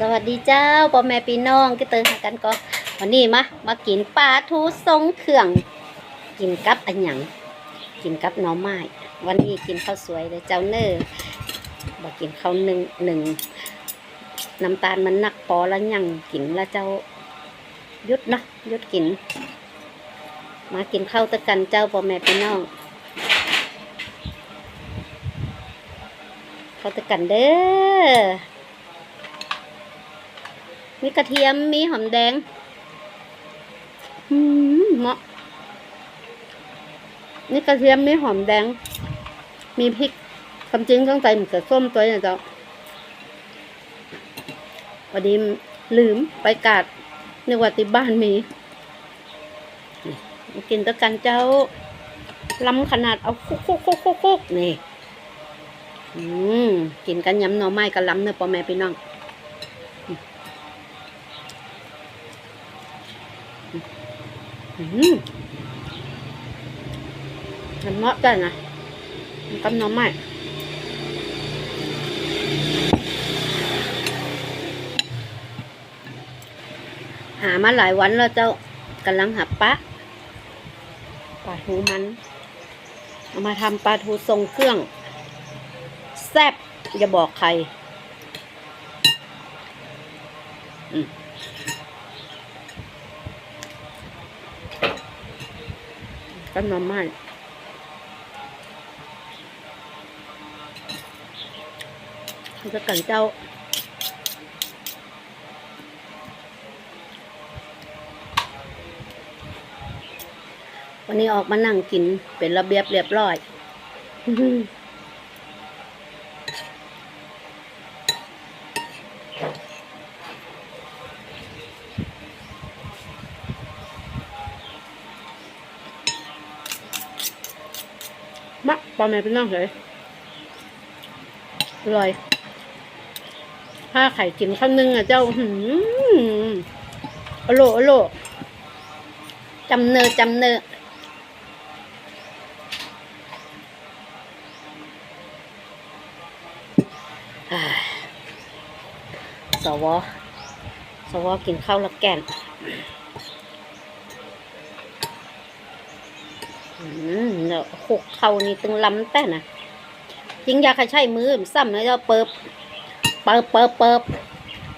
สวัสดีเจ้าพ่อแม่พี่น้องก็เติมหากันก็วันนี้มามากินปลาทูทรงเครื่อง กินกับอันหยังกินกับหน่อไม้วันนี้กินข้าวสวยเลยเจ้าเนอบอกกินข้าวหนึ่งหนึ่งน้ำตาลมันหนักพอแล้วยังกินแล้วเจ้ายุดนะยุดกิน มากินข้าวตะกันเจ้าพ่อแม่พี่น้องข้าวตะกันเด้อ มีกระเทียมมีหอมแดงอืมเหมาะนี่กระเทียมมีหอมแดง มีพริกความจริงต้องใส่หมึกกับส้มตัวเนี่ยเจ้าพอดีลืมไปกาดนึกว่าที่บ้านมีมกินตะกันเจ้าล้ำขนาดเอาคุกคุกคุกคุกคุกนี่ อืม กินกันยำหน่อไม้กันล้ำเนื้อพ่อแม่พี่น้อง มมันเหมาะกันนะมันกับหน้ำไม้หามาหลายวันแล้วเจ้ากำลังหาปลาปลาทูมัน เอามาทำปลาทูทรงเครื่อง แซ่บอย่าบอกใคร อืม กับน้ำไม้เขาจะกันเจ้าวันนี้ออกมานั่งกินเป็นระเบียบเรียบร้อย มะปลาแม่เป็นน้องเลยอร่อย ถ้าไข่กินข้าวนึ่งอะเจ้าหืมอโลอโลจำเนอจำเนออ่าสวสวกินข้าวแล้วแก่น เนาะหกเขานี่ตึงลำแต่นะจริงอยากให้ใช้มือซ้ำแล้วจะเปิบเปิบเปิบเปิบ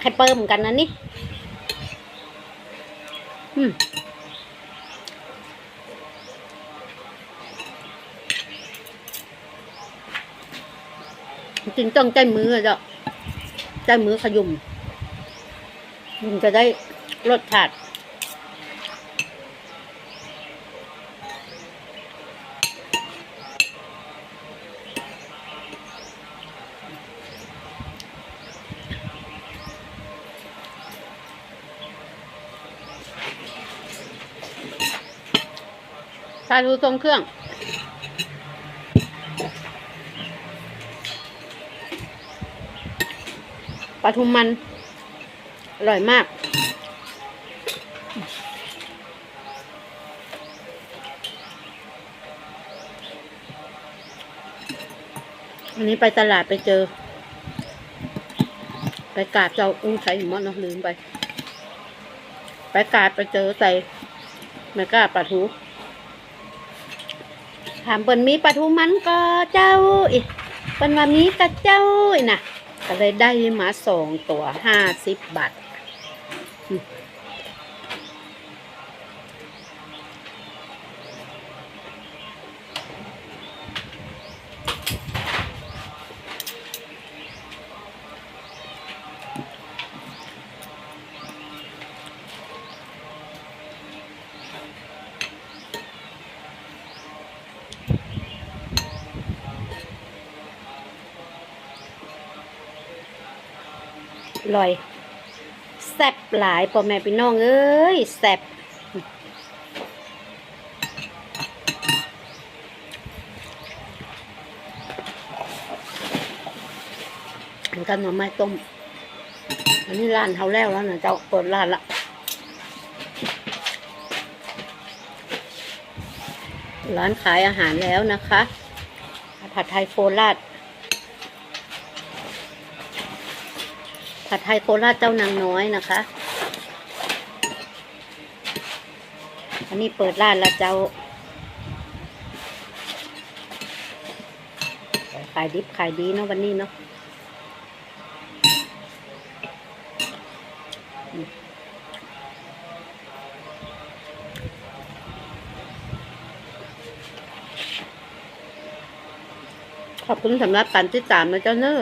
ให้เปิบเหมือนกันนะนี่อืมจริงต้องใจมือเจ้ะใจมือขยุมมันจะได้รสชาติาดูทรงเครื่อง ปลาทูมัน อร่อยมาก อันนี้ไปตลาดไปเจอ ไปกาดเจ้าอุ้งใส่หมดเนาะลืมไป ไปกาดไปเจอใส่ไม่กล้าปลาทู ถามเปิ้นมีปลาทูมันก็เจ้าอีเปิ้นว่ามีกระเจ้าอีน่ะก็เลยได้มาสองตัวห้าสิบบาท อืมอร่อยแซ่บหลายพ่อแม่พี่น้องเอ้ยแซ่บเหมือนกันหน่อไม้ต้ม อันนี้ร้านเขาแล้วแล้วนะเจ้าเปิดร้านละร้านขายอาหารแล้วนะคะ ผัดไทยโฟราช ผัดไทยโคราชเจ้านางน้อยนะคะ อันนี้เปิดร้านแล้วเจ้า ขายดิบขายดีเนาะวันนี้เนาะขอบคุณสำหรับการติดตามนะเจ้าเนอะ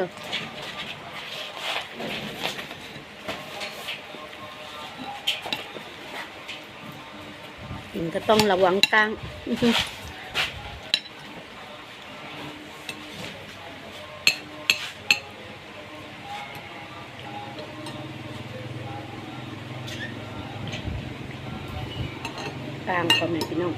ก็ต้องระวังกลางอื้อหือกลางคนไหนพี่น้อง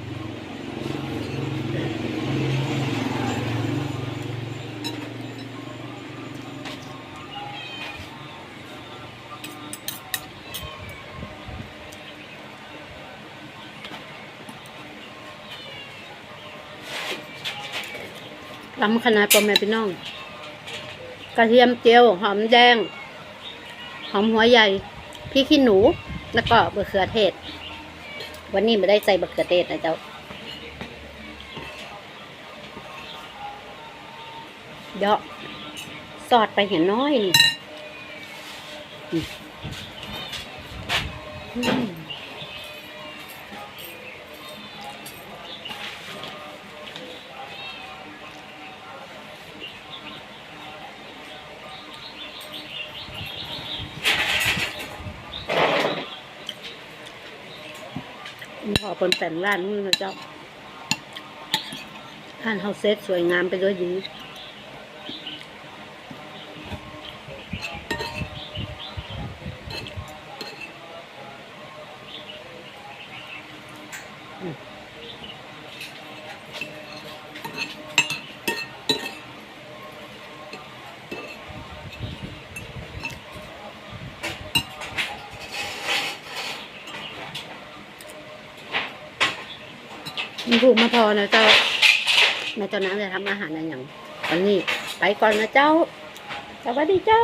ลำขนาดปอแม่พี่น้อง กระเทียมเจียว หอมแดง หอมหัวใหญ่พริกขี้หนู แล้วก็บะเขือเทศ วันนี้ไม่ได้ใส่บะเขือเทศนะเจ้า เยอะสอดไปเห็นน้อยนี่ อืมอืมขอคนแต่งร้านนู่นนะเจ้าท่านเฮาเซ็ตสวยงามไปด้วยดีมั นผูกมาพอนะเจ้าแม่เจ้าน้ำจะทำอาหารอะไรอย่างตอนนี้ ไปก่อนนะเจ้า สวัสดีเจ้า